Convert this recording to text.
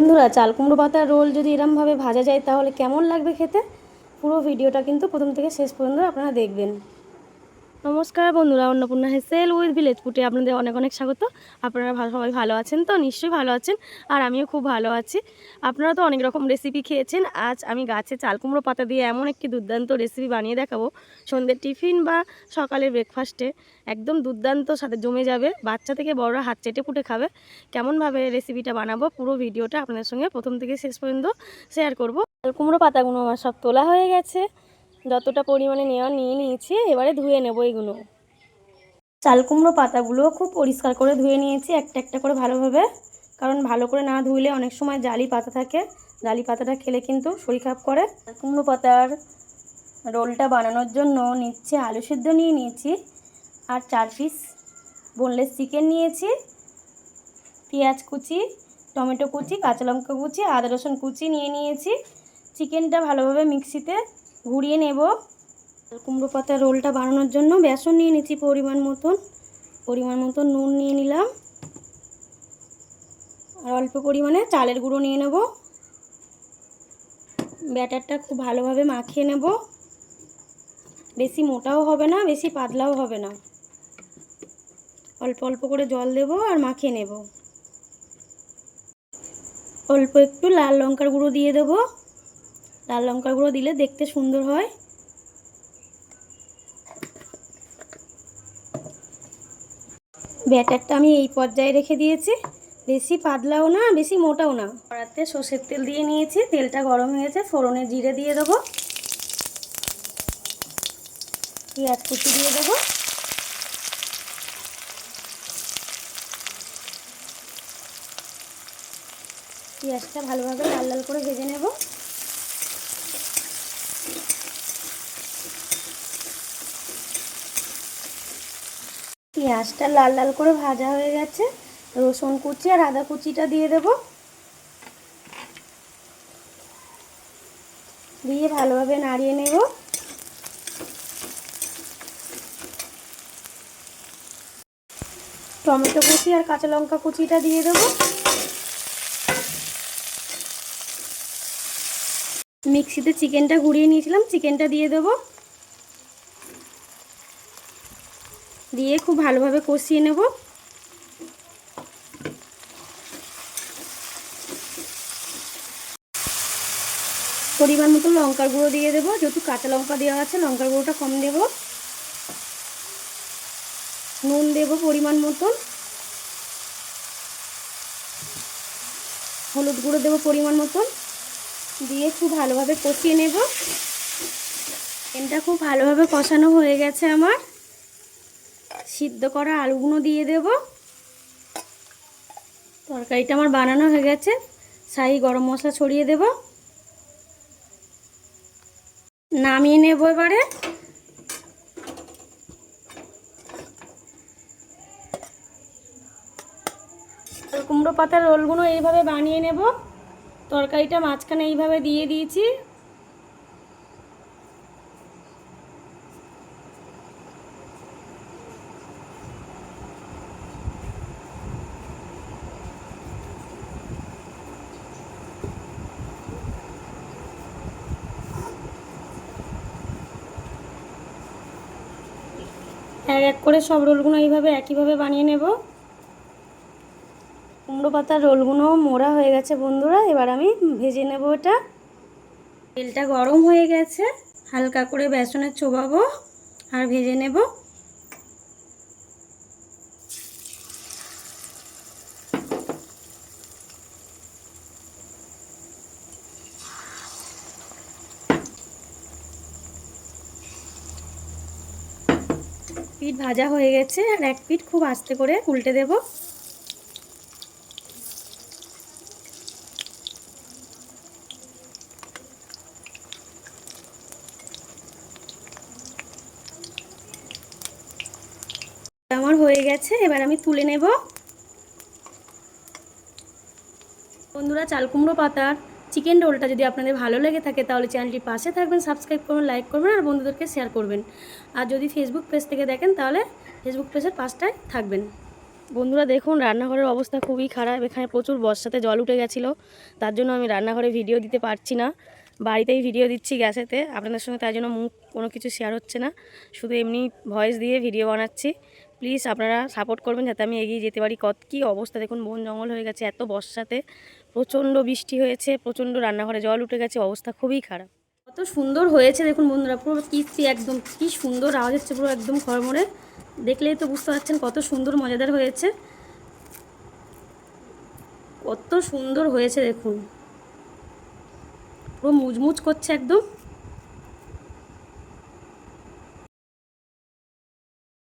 বন্ধুরা চাল কুমড়ো পাতার রোল যদি এরমভাবে ভাজা যায়, তাহলে কেমন লাগবে খেতে? পুরো ভিডিওটা কিন্তু প্রথম থেকে শেষ পর্যন্ত আপনারা দেখবেন। নমস্কার বন্ধুরা, অন্নপূর্ণা হেসেল উইথ ভিলেজ ফুটে আপনাদের অনেক অনেক স্বাগত। আপনারা ভা- সবাই ভালো আছেন তো? নিশ্চয়ই ভালো আছেন, আর আমিও খুব ভালো আছি। আপনারা তো অনেক রকম রেসিপি খেয়েছেন, আজ আমি গাছে চাল কুমড়ো পাতা দিয়ে এমন একটি দুর্দান্ত রেসিপি বানিয়ে দেখাবো। সন্ধ্যের টিফিন বা সকালের ব্রেকফাস্টে একদম দুর্দান্ত সাথে জমে যাবে, বাচ্চা থেকে বড়রা হাত চেটে পুটে খাবে। কেমনভাবে রেসিপিটা বানাবো পুরো ভিডিওটা আপনাদের সঙ্গে প্রথম থেকে শেষ পর্যন্ত শেয়ার করব। চাল কুমড়ো পাতাগুলো আমার সব তোলা হয়ে গেছে। যতটা পরিমাণে নেওয়া নিয়ে নিয়েছি, এবারে ধুয়ে নেব এগুলো। চাল কুমড়ো পাতাগুলো খুব পরিষ্কার করে ধুয়ে নিয়েছি একটা একটা করে ভালোভাবে। কারণ ভালো করে না ধুইলে অনেক সময় জালি পাতা থাকে। জালি পাতাটা খেলে কিন্তু শরীর খারাপ করে। চাল কুমড়ো পাতার রোলটা বানানোর জন্য নিচ্ছে আলু সিদ্ধ নিয়ে নিয়েছি। আর চার পিস বোনলেস চিকেন নিয়েছি। পেঁয়াজ কুচি, টমেটো কুচি, কাঁচা লঙ্কা কুচি, আদা রসুন কুচি নিয়ে নিয়েছি। চিকেনটা ভালোভাবে মিক্সিতে ঘুরিয়ে নেব। কুমড়ো পাতার রোলটা বানানোর জন্য বেসন নিয়ে নিচ্ছি পরিমাণ মতন। পরিমাণ মতন নুন নিয়ে নিলাম। আর অল্প পরিমাণে চালের গুঁড়ো নিয়ে নেব। ব্যাটারটা খুব ভালোভাবে মাখিয়ে নেব। বেশি মোটাও হবে না, বেশি পাতলাও হবে না। অল্প অল্প করে জল দেব আর মাখিয়ে নেব। অল্প একটু লাল লঙ্কার গুঁড়ো দিয়ে দেবো। লাল লঙ্কার গুঁড়ো দিলে দেখতে সুন্দর হয়। ব্যাটারটা আমি এই পর্যায়ে রেখে দিয়েছি। বেশি পাতলাও না, বেশি মোটাও না। কড়াতে সর্ষের তেল দিয়ে নিয়েছি, তেলটা গরম হয়েছে ফোড়নে জিরে দিয়ে দেবো। পেঁয়াজ কুচি দিয়ে দেবো। পেঁয়াজটা ভালোভাবে লাল লাল করে ভেজে নেব। পেঁয়াজটা লাল লাল করে ভাজা হয়ে গেছে। রসুন কুচি আর আদা কুচিটা দিয়ে দেব। দিয়ে ভালোভাবে নাড়িয়ে নেব। টমেটো কুচি আর কাঁচা লঙ্কা কুচিটা দিয়ে দেবো। মিক্সিতে চিকেনটা গুঁড়িয়ে নিয়েছিলাম, চিকেনটা দিয়ে দেবো। দিয়ে খুব ভালোভাবে কষিয়ে নেব। পরিমাণ মতো লঙ্কার গুঁড়ো দিয়ে দেবো। যেহেতু কাঁচা লঙ্কা দেওয়া আছে, লঙ্কার গুঁড়োটা কম দেব। নুন দেব পরিমাণ মতন হলুদ গুঁড়ো দেবো পরিমাণ মতন দিয়ে খুব ভালোভাবে কষিয়ে নেব। এটা খুব ভালোভাবে কষানো হয়ে গেছে আমার। সিদ্ধ করা আলুগুলো দিয়ে দেব। তরকারিটা আমার বানানো হয়ে গেছে। শাহি গরম মশলা ছড়িয়ে দেব। নামিয়ে নেব এবারে। কুমড়ো পাতার রোলগুলো এইভাবে বানিয়ে নেব। তরকারিটা মাঝখানে এইভাবে দিয়ে দিয়েছি। এক এক করে সব রোলগুলো এইভাবে একইভাবে বানিয়ে নেব। কুমড়ো পাতার রোলগুলো মোড়া হয়ে গেছে বন্ধুরা, এবার আমি ভেজে নেব এটা। তেলটা গরম হয়ে গেছে, হালকা করে বেসনে চোবাবো আর ভেজে নেব। পিঠ ভাজা হয়ে গেছে আর এক পিঠ খুব আস্তে করে উল্টে দেব। আমার হয়ে গেছে, এবার আমি তুলে নেব। বন্ধুরা, চাল কুমড়ো পাতার চিকেন রোলটা যদি আপনাদের ভালো লেগে থাকে তাহলে চ্যানেলটি পাশে থাকবেন, সাবস্ক্রাইব করবেন, লাইক করবেন আর বন্ধুদেরকে শেয়ার করবেন। আর যদি ফেসবুক পেজ থেকে দেখেন তাহলে ফেসবুক পেজের পাশটায় থাকবেন। বন্ধুরা দেখুন, রান্নাঘরের অবস্থা খুবই খারাপ। এখানে প্রচুর বর্ষাতে জল উঠে গেছিল। তার জন্য আমি রান্নাঘরে ভিডিও দিতে পারছি না। বাড়িতেই ভিডিও দিচ্ছি গ্যাসেতে। আপনাদের সঙ্গে তার জন্য মুখ কোনো কিছু শেয়ার হচ্ছে না। শুধু এমনি ভয়েস দিয়ে ভিডিও বানাচ্ছি। প্লিজ আপনারা সাপোর্ট করবেন যাতে আমি এগিয়ে যেতে পারি। কত কী অবস্থা দেখুন, বন জঙ্গল হয়ে গেছে, এত বর্ষাতে। প্রচণ্ড বৃষ্টি হয়েছে, প্রচণ্ড রান্নাঘরে জল উঠে গেছে, অবস্থা খুবই খারাপ। কত সুন্দর হয়েছে দেখুন বন্ধুরা, পুরো কিস্তি একদম, কি সুন্দর আওয়াজ হচ্ছে, পুরো একদম খড়মড়ে। দেখলেই তো বুঝতে পারছেন কত সুন্দর মজাদার হয়েছে। কত সুন্দর হয়েছে দেখুন। পুরো মুজমুজ করছে একদম।